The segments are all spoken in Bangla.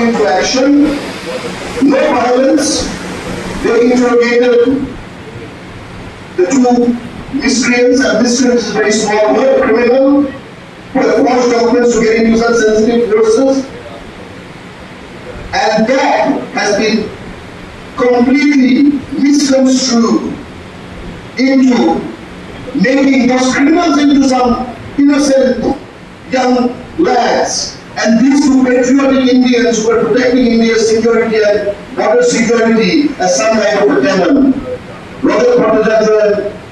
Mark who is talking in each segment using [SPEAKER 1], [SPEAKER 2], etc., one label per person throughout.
[SPEAKER 1] into action. No violence. They interrogated the two miscreants, and miscreants is very small word, criminal, who have forged documents to get into such sensitive courses. And that has been completely misconstrued into making those criminals into some innocent young lads. And these two patriotic Indians who were protecting India's security and border security as some kind of a demon. Roger Bhattacharya and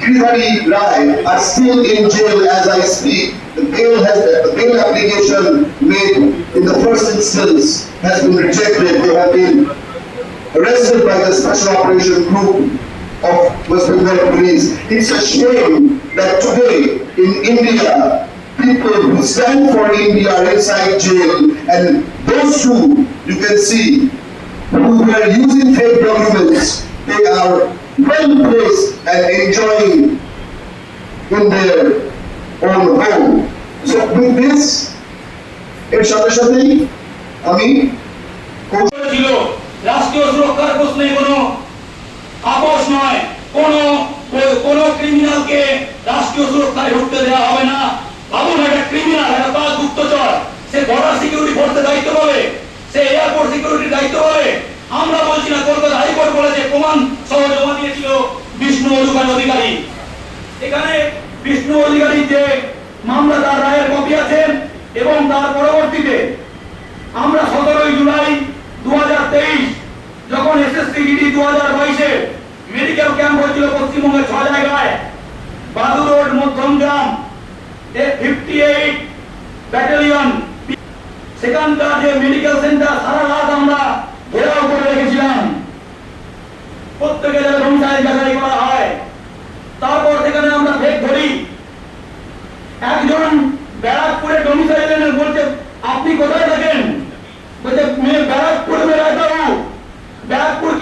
[SPEAKER 1] Giridhari Rai are still in jail as I speak. The bail has, the bail application made in the first instance has been rejected. They have been arrested by the special operation group of West Bengal police. It's a shame that today in India, people who stand for India are inside jail and those two, you can see, who were using fake documents, they are well placed and enjoying in their own home. So with this, এর সাথে সাথেই আমি
[SPEAKER 2] ছিল রাষ্ট্রীয় সুরক্ষার প্রশ্নে কোনো আপোষ নয় কোনো কোন ক্রিমিনালকে রাষ্ট্রীয় সুরক্ষায় ঢুকতে দেওয়া হবে না ভাবুন একটা ক্রিমিনাল একটা পাঁচ গুপ্তচর। সে বর্ডার সিকিউরিটি ফোর্সের দায়িত্ব পাবে, সে এয়ারপোর্ট সিকিউরিটির দায়িত্ব পাবে। আমরা বলছি না, কলকাতা হাইকোর্ট বলেছে, প্রমাণ সহ জমা দিয়েছিল বিষ্ণু অধিকার অধিকারী। এখানে বিষ্ণু অধিকারীর যে মামলা, তার রায়ের কপি আছেন, এবং তার পরবর্তীতে আমরা সতেরোই জুলাই দু হাজার তেইশ, যখন এসএসসি জিডি দু হাজার বাইশে মেডিকেল ক্যাম্প হয়েছিল সেখানকার যে মেডিকেল সেন্টার সারা রাত আমরা ঘেরাও করে রেখেছিলাম। প্রত্যেকে রুম যাচাই করা হয়। তারপর সেখানে আমরা ভেদ ধরি। একজন ব্যারাকপুরে ডোমিসাইলেন বলছে, আপনি কোথায় থাকেন? বলছে ব্যারাকপুরে বেড়াতে ব্যারাকপুর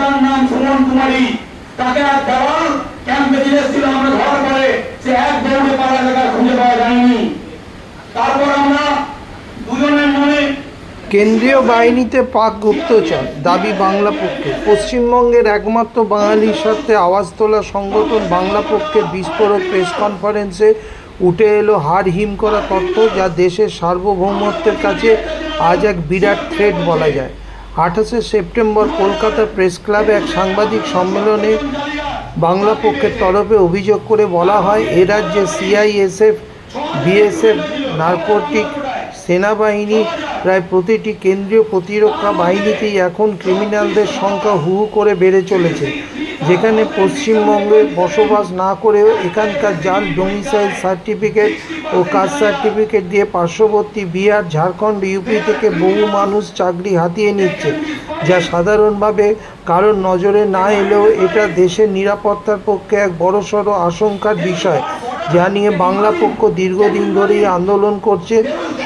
[SPEAKER 2] তার নাম সুমন কুমারী। তাকে দেওয়াল ক্যাম্পে আমরা ধর সে এক দৌড়ে পাড়া খুঁজে পাওয়া যায়নি। তারপর আমরা দুজনের মনে
[SPEAKER 3] কেন্দ্রীয় বাহিনীতে পাক গুপ্তচর, দাবি বাংলা পক্ষে। পশ্চিমবঙ্গের একমাত্র বাঙালির সাথে আওয়াজ তোলা সংগঠন বাংলা পক্ষের বিস্ফোরক প্রেস কনফারেন্সে উঠে এলো হার হিম করা তথ্য যা দেশের সার্বভৌমত্বের কাছে আজ এক বিরাট থ্রেট বলা যায়। আঠাশে সেপ্টেম্বর কলকাতা প্রেস ক্লাবে এক সাংবাদিক সম্মেলনে বাংলা পক্ষের তরফে অভিযোগ করে বলা হয়, এ রাজ্যে সিআইএসএফ, বিএসএফ, নার্কোটিক সেনাবাহিনী প্রায় প্রতিটি কেন্দ্রীয় প্রতিরক্ষা বাহিনীতেই এখন ক্রিমিনালদের সংখ্যা হু করে বেড়ে চলেছে। যেখানে পশ্চিমবঙ্গে বসবাস না করেও এখানকার জাল ডোমিসাইল সার্টিফিকেট ও কাস্ট সার্টিফিকেট দিয়ে পার্শ্ববর্তী বিহার, ঝাড়খণ্ড ইউপি থেকে বহু মানুষ চাকরি হাতিয়ে নিচ্ছে, যা সাধারণভাবে কারোর নজরে না এলেও এটা দেশের নিরাপত্তার পক্ষে এক বড়সড় আশঙ্কার বিষয়, যা নিয়ে বাংলা পক্ষ দীর্ঘদিন ধরেই আন্দোলন করছে।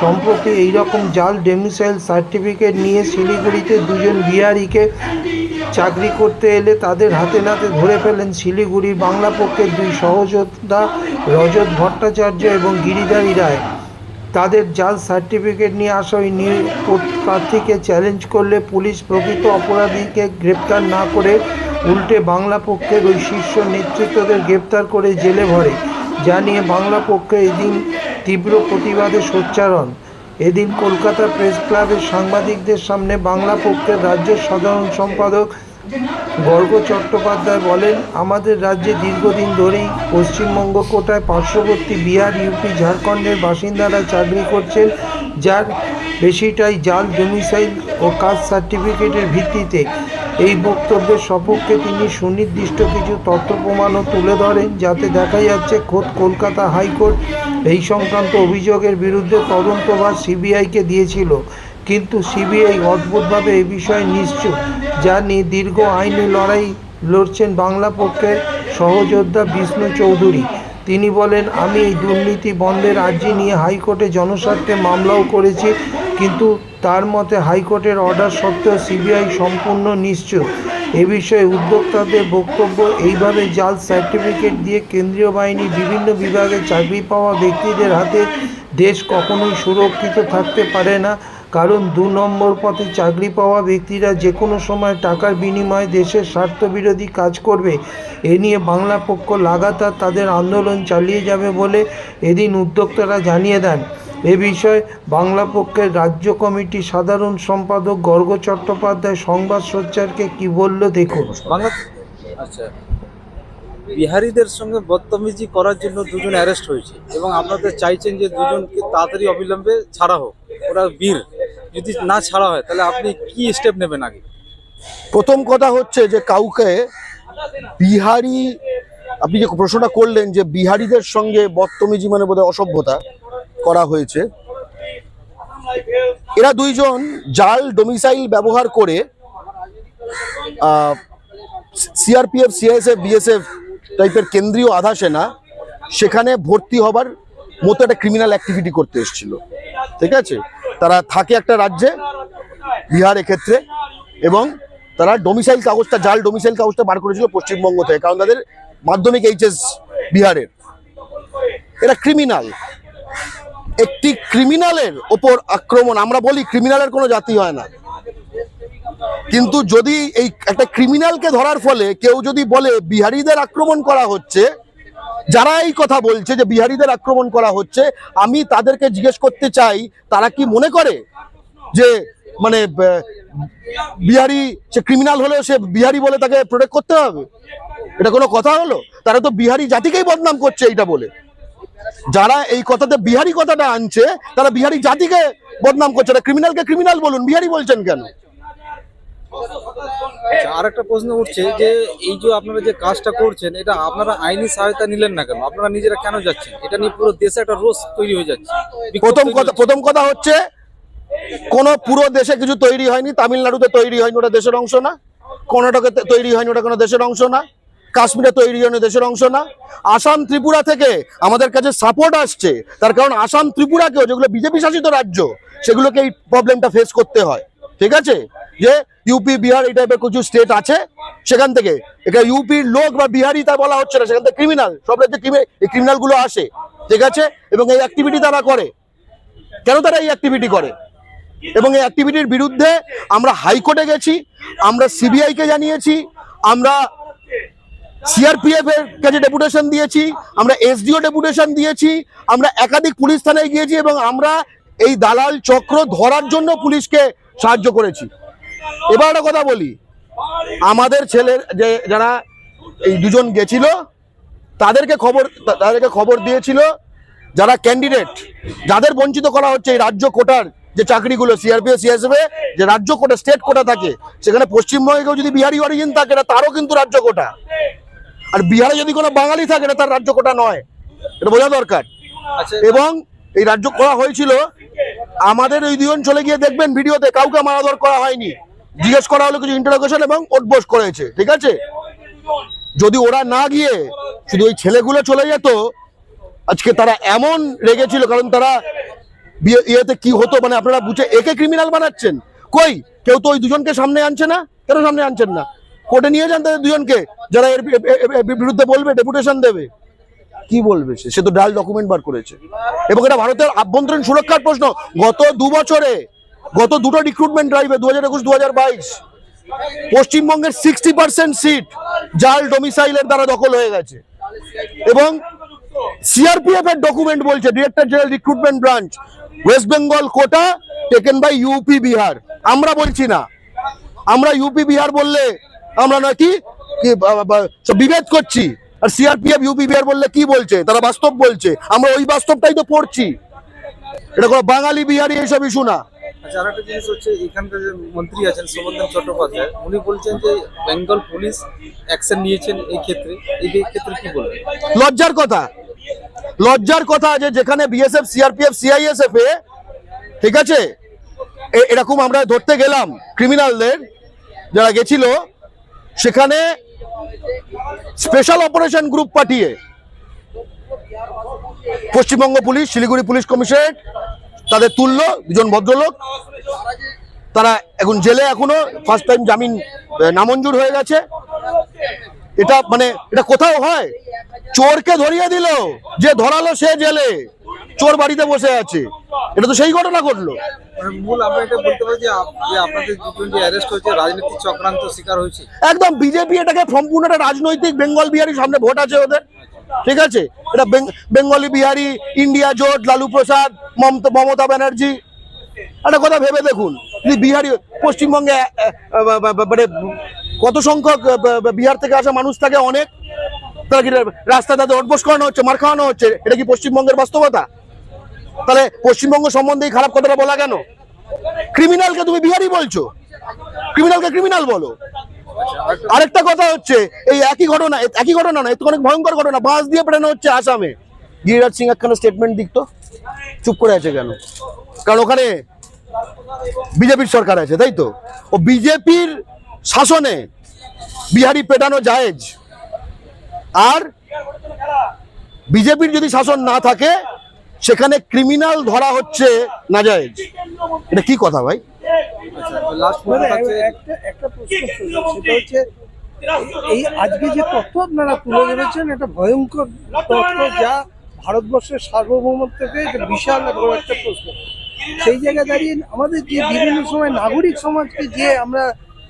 [SPEAKER 3] সম্প্রতি এই রকম জাল ডেমিসাইল সার্টিফিকেট নিয়ে শিলিগুড়িতে দুজন বিহারিকে চাকরি করতে এলে তাদের হাতে নাতে ধরে ফেলেন শিলিগুড়ির বাংলা পক্ষের দুই সহযোদ্ধা রজত ভট্টাচার্য এবং গিরিধারী রায়। তাদের জাল সার্টিফিকেট নিয়ে আসা ওই প্রার্থীকে চ্যালেঞ্জ করলে পুলিশ প্রকৃত অপরাধীকে গ্রেপ্তার না করে উল্টে বাংলা পক্ষের ওই শীর্ষ নেতৃত্বদের গ্রেপ্তার করে জেলে ভরে। যা নিয়ে বাংলা পক্ষে এদিন তীব্র প্রতিবাদে সোচ্চারণ এদিন কলকাতা প্রেস ক্লাবের সাংবাদিকদের সামনে বাংলা পক্ষের রাজ্য সাধারণ সম্পাদক গর্গ চট্টোপাধ্যায় বলেন, আমাদের রাজ্যে দীর্ঘদিন ধরেই পশ্চিমবঙ্গ কোটায় পার্শ্ববর্তী বিহার, ইউপি, ঝাড়খণ্ডের বাসিন্দারা চাকরি করছেন, যার বেশিটাই জাল ডোমিসাইল ও কাস্ট সার্টিফিকেটের ভিত্তিতে। এই বক্তব্যের সপক্ষে তিনি সুনির্দিষ্ট কিছু তথ্য প্রমাণও তুলে ধরেন, যাতে দেখা যাচ্ছে খোদ কলকাতা হাইকোর্ট এই সংক্রান্ত অভিযোগের বিরুদ্ধে তদন্তভার সিবিআইকে দিয়েছিল। কিন্তু সিবিআই অদ্ভুতভাবে এই বিষয়ে নিশ্চুপ, যা নিয়ে দীর্ঘ আইনি লড়াই লড়ছেন বাংলা পক্ষের সহযোদ্ধা বিষ্ণু চৌধুরী। তিনি বলেন, আমি এই দুর্নীতি বন্ধের আর্জি নিয়ে হাইকোর্টে জনস্বার্থে মামলাও করেছি, কিন্তু তার মতে হাইকোর্টের অর্ডার সত্ত্বেও সিবিআই সম্পূর্ণ নিশ্চয় এ বিষয়ে উদ্যোক্তাদের বক্তব্য এইভাবে, জাল সার্টিফিকেট দিয়ে কেন্দ্রীয় বাহিনী বিভিন্ন বিভাগে চাকরি পাওয়া ব্যক্তিদের হাতে দেশ কখনোই সুরক্ষিত থাকতে পারে না। কারণ দু নম্বর পথে চাকরি পাওয়া ব্যক্তিরা যে কোনো সময় টাকার বিনিময়ে দেশের স্বার্থবিরোধী কাজ করবে। এ নিয়ে বাংলা পক্ষ লাগাতার তাদের আন্দোলন চালিয়ে যাবে বলে এদিন উদ্যোক্তারা জানিয়ে দেন। এ বিষয়ে বাংলা পক্ষের রাজ্য কমিটি সাধারণ সম্পাদক গর্গ চট্টোপাধ্যায় সংবাদ সোচ্চারকে কি বলল দেখুন।
[SPEAKER 4] বাংলা আচ্ছা। বিহারিদের সঙ্গে বদতমিজি করার জন্য দুজন অ্যারেস্ট হয়েছে এবং আপনাদের চাইছেন যে দুজনকে তাড়াতাড়ি অবিলম্বে ছাড়া হোক। ওরা বীর। যদি না ছাড়া হয় তাহলে আপনি কি স্টেপ নেবেন আগে?
[SPEAKER 1] প্রথম কথা হচ্ছে যে কাউকে বিহারি আপনি যে প্রশ্নটা করলেন যে বিহারিদের সঙ্গে বদতমিজি মানে বোধহয় অসভ্যতা করা হয়েছে। এরা দুইজন জাল ডোমিসাইল ব্যবহার করে সিআরপিএফ সিআইএসএফ বিএসএফ টাইপের কেন্দ্রীয় আধা সেনা সেখানে ভর্তি হবার মতো একটা ক্রিমিনাল অ্যাক্টিভিটি করতে এসেছিল। ঠিক আছে? তারা থাকে একটা রাজ্যে, বিহার এক্ষেত্রে, এবং তারা ডোমিসাইল কাগজটা, জাল ডোমিসাইল কাগজটা বার করেছিল পশ্চিমবঙ্গ থেকে, কারণ তাদের মাধ্যমিক এইচএস বিহারের। এরা ক্রিমিনাল একটি ক্রিমিনালের ওপর আক্রমণ, আমরা বলি ক্রিমিনালের কোনো জাতি হয় না। কিন্তু যদি এই একটা ক্রিমিনালকে ধরার ফলে কেউ যদি বলে বিহারিদের আক্রমণ করা হচ্ছে, যারা এই কথা বলছে যে বিহারিদের আক্রমণ করা হচ্ছে, আমি তাদেরকে জিজ্ঞেস করতে চাই, তারা কি মনে করে যে মানে বিহারি, সে ক্রিমিনাল হলেও সে বিহারি বলে তাকে প্রোটেক্ট করতে হবে? এটা কোনো কথা হলো? তারা তো বিহারি জাতিকেই বদনাম করছে এইটা বলে। যারা এই কথাতে বিহারি কথাটা আনছে তারা বিহারি জাতিকে বদনাম করছে। ক্রিমিনালকে ক্রিমিনাল বলুন বিহারি বলছেন কেন?
[SPEAKER 4] আচ্ছা আর একটা প্রশ্ন উঠছে যে এই যে আপনারা যে কাজটা করছেন এটা আপনারা আইনি সহায়তা নিলেন না কেন? আপনারা নিজেরা কেন যাচ্ছেন? এটা নিয়ে পুরো দেশে একটা রোষ তৈরি হয়ে যাচ্ছে।
[SPEAKER 1] প্রথম কথা প্রথম কথা হচ্ছে কোন পুরো দেশে কিছু তৈরি হয়নি তামিলনাড়ুতে তৈরি হয়নি ওটা দেশের অংশ না। কর্ণাটকে তৈরি হয়নি ওটা কোনো দেশের অংশ না। কাশ্মীরে তো তৈরি হয়নি দেশের অংশ না। আসাম ত্রিপুরা থেকে আমাদের কাছে সাপোর্ট আসছে। তার কারণ আসাম ত্রিপুরাকেও যেগুলো বিজেপি শাসিত রাজ্য, সেগুলোকে এই প্রবলেমটা ফেস করতে হয়। ঠিক আছে? যে ইউপি বিহার এই টাইপের কিছু স্টেট আছে, সেখান থেকে। এটা ইউপির লোক বা বিহারি তা বলা হচ্ছে না, সেখান থেকে ক্রিমিনাল সব রাজ্যে এই ক্রিমিনালগুলো আসে। ঠিক আছে? এবং এই অ্যাক্টিভিটি তারা করে। কেন তারা এই অ্যাক্টিভিটি করে? এবং এই অ্যাক্টিভিটির বিরুদ্ধে আমরা হাইকোর্টে গেছি, আমরা সিবিআইকে জানিয়েছি, আমরা সিআরপিএফ এর কাছে ডেপুটেশন দিয়েছি, আমরা এসডিও ডেপুটেশন দিয়েছি, আমরা একাধিক পুলিশ থানায় গিয়েছি এবং আমরা এই দালাল চক্র ধরার জন্য পুলিশকে সাহায্য করেছি। এবার একটা কথা বলি, আমাদের ছেলের যে যারা এই দুজন গেছিল, তাদেরকে খবর তাদেরকে খবর দিয়েছিল যারা ক্যান্ডিডেট যাদের বঞ্চিত করা হচ্ছে এই রাজ্য কোটার যে চাকরিগুলো সিআরপিএফ সিএসএফ যে রাজ্য কোটা স্টেট কোটা থাকে, সেখানে পশ্চিমবঙ্গে কেউ যদি বিহারি অরিজিন থাকে, তারও কিন্তু রাজ্য কোটা। আর বিহারে যদি কোনো বাঙালি থাকে না তার রাজ্য কোটা নয়। এটা বোঝা দরকার।
[SPEAKER 4] আচ্ছা।
[SPEAKER 1] এবং এই রাজ্য করা হয়েছিল আমাদের ওই দুজন চলে গিয়ে দেখবেন ভিডিওতে কাউকে মারাধর করা হয়নি। জিজ্ঞেস করা হলো কিছু ইন্টারোগেশন এবং ওটবোস করেছে ঠিক আছে? যদি ওরা না গিয়ে শুধু ওই ছেলেগুলো চলে যেত আজকে তারা এমন রেগেছিল কারণ তারা ইয়েতে কি হতো মানে আপনারা বুঝে একে ক্রিমিনাল বানাচ্ছেন। কই? কেউ তো ওই দুজনকে সামনে আনছে না? কেন সামনে আনছেন না? কোর্টে নিয়ে যান তাদের দুজনকে, যারা এর বিরুদ্ধে বলবে, ডেপুটেশন দেবে। কি বলবে সে? সে তো ডাল ডকুমেন্ট বার করেছে। এবং এটা ভারতের আভ্যন্তরীণ সুরক্ষার প্রশ্ন। গত দু বছরে, গত দুটো রিক্রুটমেন্ট ড্রাইভে দু হাজার একুশ, দু হাজার বাইশ, পশ্চিমবঙ্গের সিক্সটি পার্সেন্ট সিট জাল ডোমিসাইলের দ্বারা দখল হয়ে গেছে। এবং সিআরপিএফ এর ডকুমেন্ট বলছে director general recruitment branch West Bengal quota taken by UP Bihar আমরা বলছি না। আমরা ইউপি বিহার বললে আমরা নাকি বিভেদ করছি। আর সিআরপিএফ ইউপি বিহার বললে কি বলছে? তারা বাস্তব বলছে। আমরা ওই বাস্তবটাই তো পড়ছি। এটা কোনো বাঙালি বিহারি এইসব ইস্যু না।
[SPEAKER 4] আচ্ছা আর একটা জিনিস হচ্ছে এখানকার যে মন্ত্রী আছেন শোভনদেব চট্টোপাধ্যায় উনি বলছেন যে বেঙ্গল পুলিশ অ্যাকশন নিয়েছেন এই ক্ষেত্রে। এই ক্ষেত্রে কি বলবেন?
[SPEAKER 1] লজ্জার কথা। লজ্জার কথা যে যেখানে বিএসএফ সিআরপিএফ সিআইএসএফ এ ঠিক আছে? এরকম আমরা ধরতে গেলাম ক্রিমিনালদের যারা গেছিল সেখানে স্পেশাল অপারেশন গ্রুপ পাঠিয়ে Paschimbanga police, Siliguri police commissionerate তাদের তুলল, দুজন ভদ্রলোক। তারা এখন জেলে এখনও ফার্স্ট টাইম জামিন নামঞ্জুর হয়ে গেছে। এটা মানে এটা কোথাও হয়? চোরকে ধরিয়ে দিল, যে ধরালো সে জেলে। চোর বাড়িতে বসে আছে। এটা তো সেই ঘটনা ঘটলো।
[SPEAKER 4] হয়েছে
[SPEAKER 1] একদম বিজেপি এটাকে সম্পূর্ণ একটা রাজনৈতিক বেঙ্গল বিহারি সামনে ভোট আছে ওদের। ঠিক আছে? এটা বেঙ্গলি বিহারি, ইন্ডিয়া জোট, লালু প্রসাদ, মমতা ব্যানার্জি। একটা কথা ভেবে দেখুন, যদি বিহারি পশ্চিমবঙ্গে মানে কত সংখ্যক বিহার থেকে আসা মানুষ থাকে অনেক, তারা কি রাস্তা তাদের অটবোস করানো হচ্ছে, মার খাওয়ানো হচ্ছে, এটা কি পশ্চিমবঙ্গের বাস্তবতা? তাহলে পশ্চিমবঙ্গ সম্বন্ধে খারাপ কথাটা বলা কেন? ক্রিমিনালকে তুমি বিহারি বলছো। ক্রিমিনালকে ক্রিমিনাল বলো। আরেকটা কথা হচ্ছে, এই একই ঘটনা একই ঘটনা না এ তো অনেক ভয়ঙ্কর ঘটনা বাস দিয়ে পেটানো হচ্ছে আসামে। গিরিরাজ সিং একখানা স্টেটমেন্ট দিক চুপ করে আছে কেন? কারণ ওখানে বিজেপির সরকার আছে, তাই তো? ও বিজেপির শাসনে বিহারি পেটানো জায়েজ। আর বিজেপির যদি শাসন না থাকে সেখানে ক্রিমিনাল ধরা হচ্ছে না জায়েজ এটা কি কথা ভাই?
[SPEAKER 5] একটা একটা প্রশ্ন সেটা হচ্ছে এই আজকে যে তথ্য আপনারা তুলে ধরেছেন এটা ভয়ঙ্কর তথ্য যা ভারতবর্ষের সার্বভৌমত্বকে বিশাল বড় একটা প্রশ্ন। সেই জায়গায় দাঁড়িয়ে আমাদের যে বিভিন্ন সময় নাগরিক সমাজকে যে আমরা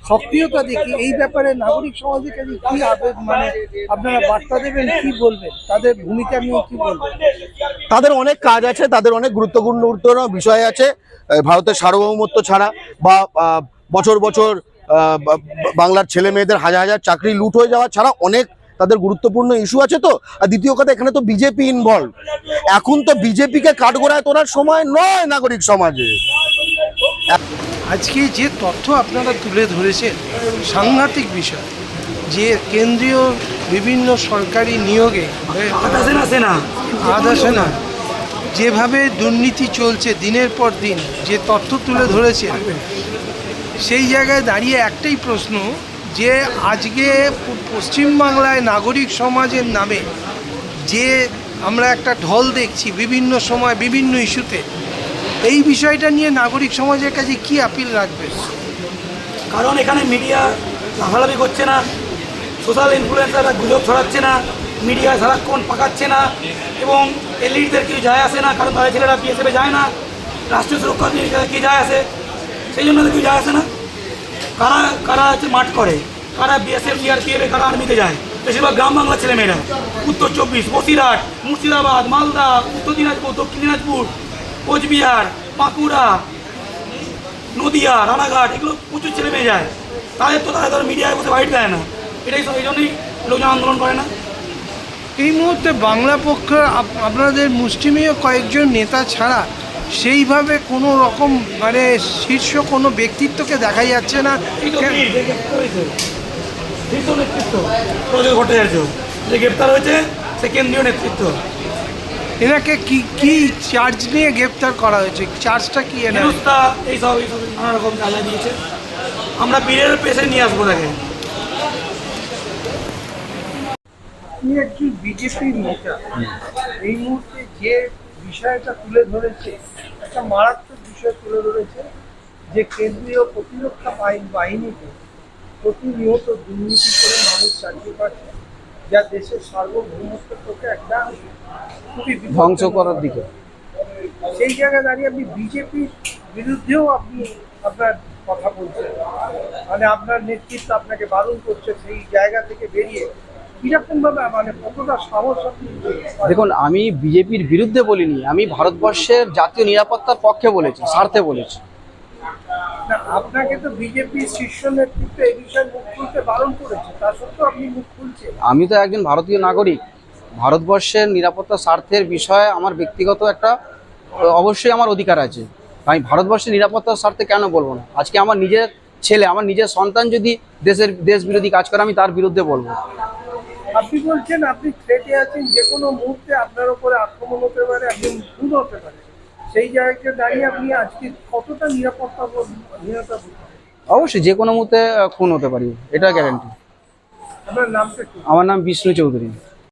[SPEAKER 5] সক্রিয়তা দেখি, এই ব্যাপারে নাগরিক সমাজের কাছে কি আবে- মানে আপনারা বার্তা দেবেন, কি বলবেন? তাদের ভূমিকা নিয়ে কি বলবেন?
[SPEAKER 1] তাদের অনেক কাজ আছে, তাদের অনেক গুরুত্বপূর্ণ গুরুত্বপূর্ণ বিষয় আছে ভারতের সার্বভৌমত্ব ছাড়া বা বছর বছর বাংলার ছেলে মেয়েদের হাজার হাজার চাকরি লুট হয়ে যাওয়া ছাড়া অনেক তাদের গুরুত্বপূর্ণ ইস্যু আছে তো। আর দ্বিতীয় কথা, এখানে তো বিজেপি ইনভলভ এখন তো বিজেপিকে কাঠগোড়ায় তোলার সময় নয় নাগরিক সমাজে।
[SPEAKER 5] আজকে যে তথ্য আপনারা তুলে ধরেছেন সাংঘাতিক বিষয় যে কেন্দ্রীয় বিভিন্ন সরকারি নিয়োগে আধা সেনা যেভাবে দুর্নীতি চলছে দিনের পর দিন যে তথ্য তুলে ধরেছে সেই জায়গায় দাঁড়িয়ে একটাই প্রশ্ন যে আজকে পশ্চিমবাংলায় নাগরিক সমাজের নামে যে আমরা একটা ঢল দেখছি বিভিন্ন সময় বিভিন্ন ইস্যুতে এই বিষয়টা নিয়ে নাগরিক সমাজের কাছে কি আপিল রাখবে
[SPEAKER 2] কারণ এখানে মিডিয়া লাফালাফি করছে না, সোশ্যাল ইনফ্লুয়েন্সাররা গুজব ছড়াচ্ছে না, মিডিয়া সারাক্ষণ পাকাচ্ছে না, এবং এলিটদের কেউ যায় আসে না, কারণ তাদের ছেলেরা বিএসএফে যায় না, রাষ্ট্রীয় সুরক্ষা কি যায় আসে? সেই জন্য তো কিছু যায় আসে না। কারা কারা হচ্ছে মাঠ করে? কারা বিএসএফ, সিআরপিএফ কারা আর্মিতে যায়? বেশিরভাগ গ্রাম বাংলার ছেলেমেয়েরা। উত্তর চব্বিশ, বসিরহাট, মুর্শিদাবাদ, মালদা, উত্তর দিনাজপুর, দক্ষিণ দিনাজপুর কোচবিহার বাঁকুড়া নদিয়া রানাঘাট এগুলো প্রচুর ছেলে মেয়ে যায়। তাদের তো তারা ধরো মিডিয়ায় বসে বাইট দেয় না। এটাই সব- এই জন্যই লোকজন আন্দোলন করে না।
[SPEAKER 5] এই মুহূর্তে বাংলা পক্ষ আপনাদের মুষ্টিমেয় কয়েকজন নেতা ছাড়া সেইভাবে কোনো রকম মানে শীর্ষ কোনো ব্যক্তিত্বকে দেখা যাচ্ছে না।
[SPEAKER 2] শীর্ষ নেতৃত্ব। প্রজয় ভট্টাচার্য যে গ্রেপ্তার হয়েছে সে কেন্দ্রীয় নেতৃত্ব।
[SPEAKER 5] এনাকে কি কি চার্জ নিয়ে গ্রেপ্তার করা হয়েছে? চার্জটা কি এনার?
[SPEAKER 2] হেনস্থা এইসব এইসব নানা রকম চালা দিয়েছে। আমরা বীরের পেশে নিয়ে আসব তাকে।
[SPEAKER 5] একজন বিজেপির নেতা। এই মুহূর্তে যে বিষয়টা তুলে ধরেছে একটা মারাত্মক বিষয় তুলে ধরেছে যে কেন্দ্রীয় প্রতিরক্ষা বাহিনী বাহিনীতে প্রতিনিয়ত দুর্নীতি করে মানুষ চাকরি পাচ্ছে যা দেশের সার্বভৌমত্বকে একটা
[SPEAKER 4] ধ্বংস করার দিকে।
[SPEAKER 5] সেই জায়গায় দাঁড়িয়ে আপনি বিজেপির বিরুদ্ধেও আপনি আপনার কথা বলছেন। মানে আপনার নেতৃত্ব আপনাকে বারণ করছে সেই জায়গা থেকে বেরিয়ে। মানে
[SPEAKER 6] দেখুন আমি বিজেপির বিরুদ্ধে বলিনি আমি ভারতবর্ষের জাতীয় নিরাপত্তার পক্ষে বলেছি স্বার্থে বলেছি।
[SPEAKER 5] না আপনাকে তো শীর্ষ নেতৃত্ব এই বিষয়ে মুখ খুলতে বারণ করেছে তা সত্ত্বেও আপনি মুখ খুলছেন।
[SPEAKER 6] আমি তো একজন ভারতীয় নাগরিক ভারতবর্ষের নিরাপত্তা স্বার্থের বিষয়ে আমার ব্যক্তিগত একটা অবশ্যই আমার অধিকার আছে। আমি ভারতবর্ষের নিরাপত্তার স্বার্থে কেন বলব না? আজকে আমার নিজের ছেলে আমার নিজের সন্তান যদি দেশের দেশ বিরোধী কাজ করে আমি তার বিরুদ্ধে বলব।
[SPEAKER 5] আপনি বলছেন আপনি থ্রেটে আছেন যে কোনো মুহূর্তে আপনার উপরে আক্রমণ হতে পারে আপনি খুন হতে পারে। সেই জায়গায় দাঁড়িয়ে আপনি আজকে কতটা নিরাপত্তা নিরাপত্তা
[SPEAKER 6] অবশ্যই যে কোনো মুহূর্তে খুন হতে পারি এটা গ্যারান্টি আমার নাম বিষ্ণু চৌধুরী।